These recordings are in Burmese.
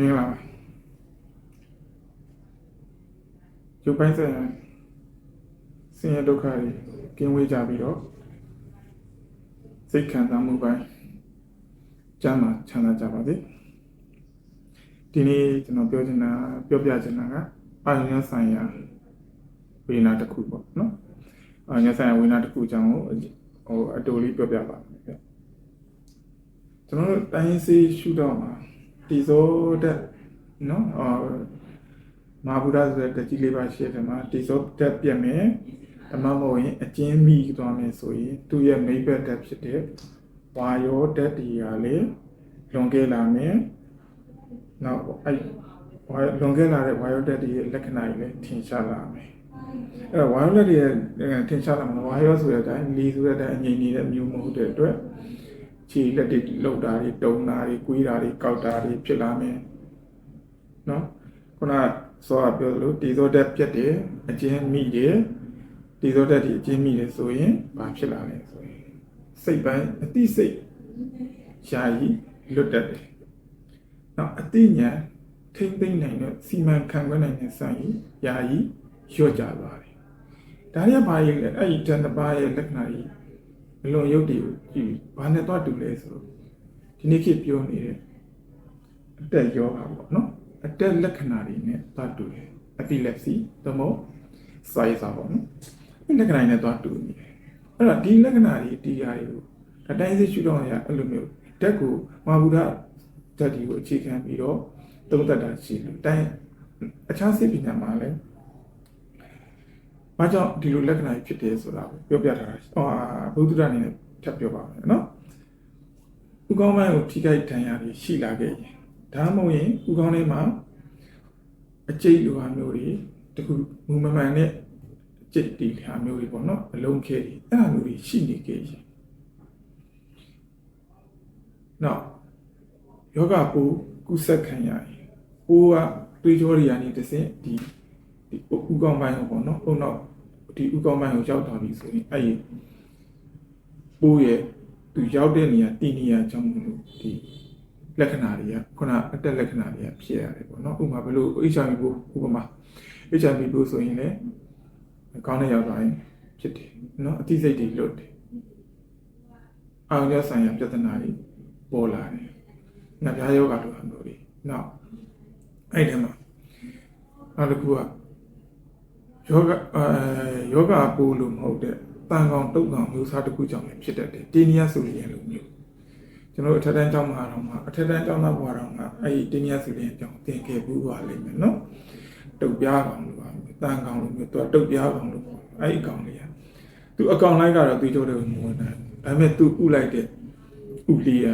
မင်္ဂလာပါရုပ်ပိုင်းဆိုင်ရာဆင်းရဲဒုက္ခတွေကင်းဝေးကြပြီးတော့စိတ်ခံစားမှုပိုင်းကျမ်းမာချမ်းသာကြပါစေဒီနေ့ကျွန်တော်ပြောချင်တာပြောပြချင်တာကအာရုံဆိုင်ရာဝေဒနာတစ်ခုပေါ့နော်အာရုံဆိုင်ရာဝေဒနာတစ်ခုအကြောင်းကိုဟိုအတူလေးပြောပြပါမယ်ဗျကျွန်တော်တို့တိုင်းစေးရှုတော့မှာ ဒီစိုးတဲ့နော်အာမာဘုရားဆိုတဲ့တကြီးလေးပါရှိတယ်မှာဒီစိုးတက်ပြက်မယ်အမမဟုတ်ရင်အကျဉ်းမိသွားမယ်ဆိုရင်သူ့ရဲ့မိဘတက်ဖြစ်တဲ့ဝါယောတက်တီရာလေလွန်ခဲ့လာမယ်နောက်အဲ့ဝါလွန်ခဲ့လာတဲ့ဝါယောတက်တီရဲ့လက္ခဏာတွေလည်းထင်ရှားလာမယ်အဲ့ဝါယောတက်တီရဲ့ထင်ရှားလာမှာဝါယောဆိုတဲ့အတိုင်းလီဆိုတဲ့အတိုင်းအငြိမ်နေတဲ့မျိုးမဟုတ်တဲ့အတွက် ခြေလက်တွေလှုပ်တာတွေတုံတာတွေကွေးတာတွေကောက်တာတွေဖြစ်လာမယ်နော်ခုနစောကပြောသလိုတီသောတက်ပြက်တယ်အကျဉ်းမိတယ်တီသောတက်ဒီအကျဉ်းမိတယ်ဆိုရင်ဘာဖြစ်လာလဲဆိုရင်စိတ်ပိုင်းအတိစိတ်ရှားကြီးလွတ်တတ်တယ်နော်အတိညာထိမ့်သိမ့်နိုင်တဲ့စီမံခန့်ခွဲနိုင်တဲ့စံကြီးယာယီလျော့ကျသွားတယ်ဒါတွေကဘာကြီးလဲအဲ့ဒီတန်တပါးရဲ့လက္ခဏာကြီး အလွန်ရုပ်တည်ကိုကြည့်ဘာနဲ့တော့တူလဲဆိုတော့ဒီနေ့ခေတ်ပြောနေတဲ့အတက်ယောဂါပေါ့နော်အတက်လက္ခဏာတွေနဲ့တော့တူတယ် epilepsy သို့မဟုတ် size ပေါ့နော်ဒီလက္ခဏာတွေနဲ့တော့တူနေတယ်အဲ့တော့ဒီလက္ခဏာတွေဒီဟာတွေကိုအတိုင်းစစ်ရှုတော့ရအဲ့လိုမျိုးတက်ကိုမာဘုဒ္ဓဓာတ်ဒီကိုအခြေခံပြီးတော့သုံးသပ်တာရှိတယ်တိုင်းအခြားစိတ်ပညာမှာလည်း ဘာကြောင့်ဒီလိုလက္ခဏာဖြစ်တယ်ဆိုတာကိုပြောပြထားတာဟောဘုဒ္ဓအနေနဲ့ထပ်ပြောပါမယ်နော်ဥကောင်းပိုင်းကိုထိခိုက်ဒဏ်ရာတွေရှိလာခဲ့ရင်ဒါမှမဟုတ်ရင်ဥကောင်းထဲမှာအကျိတ်လိုဟာမျိုးတွေတခုမူမမှန်တဲ့ကျိတ်တီဟာမျိုးတွေပေါ့နော်အလုံးခဲတွေအဲ့ဒါမျိုးတွေရှိနေခဲ့ရင်နောက်ယောဂပူကုဆက်ခံရရင်ပိုးကတွေးကြောတွေကနေတစ်ဆင့်ဒီဒီဥကောင်းပိုင်းကိုပေါ့နော်ပုံတော့ ဒီဥကောင်းပိုင်းကိုရောက်သွားပြီဆိုရင်အဲ့ဒီပိုးရဲ့သူရောက်တဲ့နေရာတည်နေရာကြောင့်မလို့ဒီလက္ခဏာတွေကခုနအတက်လက္ခဏာတွေကဖြစ်ရတယ်ပေါ့နော်ဥပမာဘယ်လို HIV ပိုးဥပမာ HIV ပိုးဆိုရင်လည်းကောင်းတဲ့ရောက်သွားရင်ဖြစ်တယ်နော်အသိစိတ်တွေလွတ်တယ်အာရုံဆိုင်ရာပြဿနာတွေပေါ်လာတယ်ငါပြားယောဂလိုဟာမျိုးတွေနောက်အဲ့ဒီမှာနောက်တစ်ခုက ယောဂအဲယောဂပိုးလို့မဟုတ်တဲ့တန်ကောင်တုတ်ကောင်မျိုးစားတစ်ခုကြောင့်လည်းဖြစ်တတ်တယ်တင်းနီယာဆိုရင်လိုမျိုးကျွန်တော်အထက်တန်းကျောင်းမှာတော့မှာအထက်တန်းကျောင်းသားဘွားတော်မှာအဲ့ဒီတင်းနီယာဆိုရင်ကြောင့်သင်ခဲ့ဘူးပါလိမ့်မယ်နော်တုတ်ပြားကောင်လို့ပါတန်ကောင်လို့မျိုးသူကတုတ်ပြားကောင်လို့အဲ့ဒီအကောင်လေးကသူအကောင်လိုက်ကတော့သူကြောတဲ့မဝင်တယ်ဒါပေမဲ့သူဥလိုက်တဲ့ဥလေးက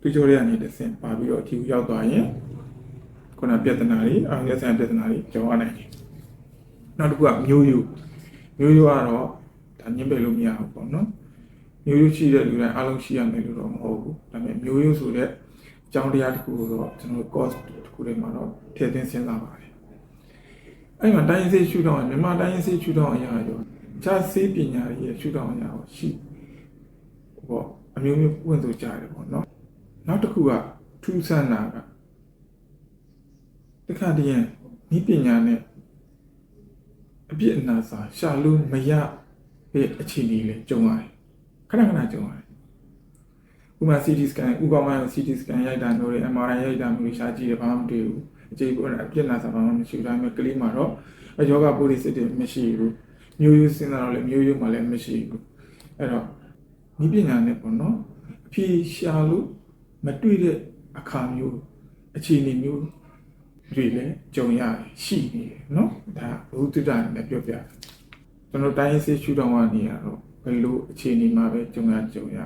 သူကြောတဲ့ကနေတစ်ဆင့်ပါပြီးတော့ဒီရောက်သွားရင်ခုနပြဿနာတွေအောင်ရဆိုင်ပြဿနာတွေကြောင်းရနိုင်တယ် နောက်တစ်ခုကမျိုးယူမျိုးယူကတော့ဒါညှင်းပယ်လို့မရဘူးပေါ့နော်မျိုးယူရှိတဲ့လူတိုင်းအားလုံးရှိရမယ်လို့တော့မဟုတ်ဘူးဒါပေမဲ့မျိုးယူဆိုတဲ့အကြောင်းတရားတစ်ခုကိုတော့ကျွန်တော် course တစ်ခုထဲမှာတော့ထည့်သွင်းစဉ်းစားပါတယ်အဲ့မှာတိုင်းစေးရှုထောင့်မြန်မာတိုင်းစေးရှုထောင့်အရာရောခြားစေးပညာရဲ့ရှုထောင့်အရာကိုရှိပေါ့အမျိုးမျိုးပွင့်ဆိုကြတယ်ပေါ့နော်နောက်တစ်ခုကထူးဆန်းတာကတခါတည်းဤပညာနဲ့ အပြစ်အနာစာရှာလို့မရတဲ့အခြေအနေလေးကြုံရတယ်ခဏခဏကြုံရတယ်ဥပမာ CT scan ဥပမာ CT scan ရိုက်တာမျိုးတွေ MRI ရိုက်တာမျိုးတွေရှာကြည့်တယ်ဘာမှမတွေ့ဘူးအခြေပေါ်အပြစ်နာစာဘာမှမရှိဘူးဒါပေမဲ့ကလေးမှာတော့အယောဂပိုးတွေစစ်တယ်မရှိဘူးမျိုးရိုးစဉ်းစားတော့လည်းမျိုးရိုးမှလည်းမရှိဘူးအဲ့တော့ဤပညာနဲ့ပေါ့နော်အဖြေရှာလို့မတွေ့တဲ့အခါမျိုးအခြေအနေမျိုး တွေလည်းကြုံရရှိနေတယ်เนาะဒါဘုဒ္ဓတာနဲ့ပြောပြတယ်ကျွန်တော်တိုင်းစစ်ရှုထောင့်ကနေရတော့ဘယ်လိုအခြေအနေမှာပဲကြုံရကြုံရ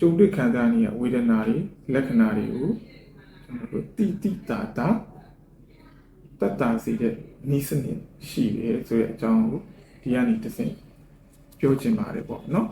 ကြုံတွေ့ခံစားနေရဝေဒနာတွေလက္ခဏာတွေကိုကျွန်တော်တို့တိတိတာတာတတ်တာစီတဲ့ဤစနစ်ရှိတယ်ဆိုတဲ့အကြောင်းကိုဒီကနေတစ်ဆင့်ပြောချင်ပါတယ်ပေါ့เนาะ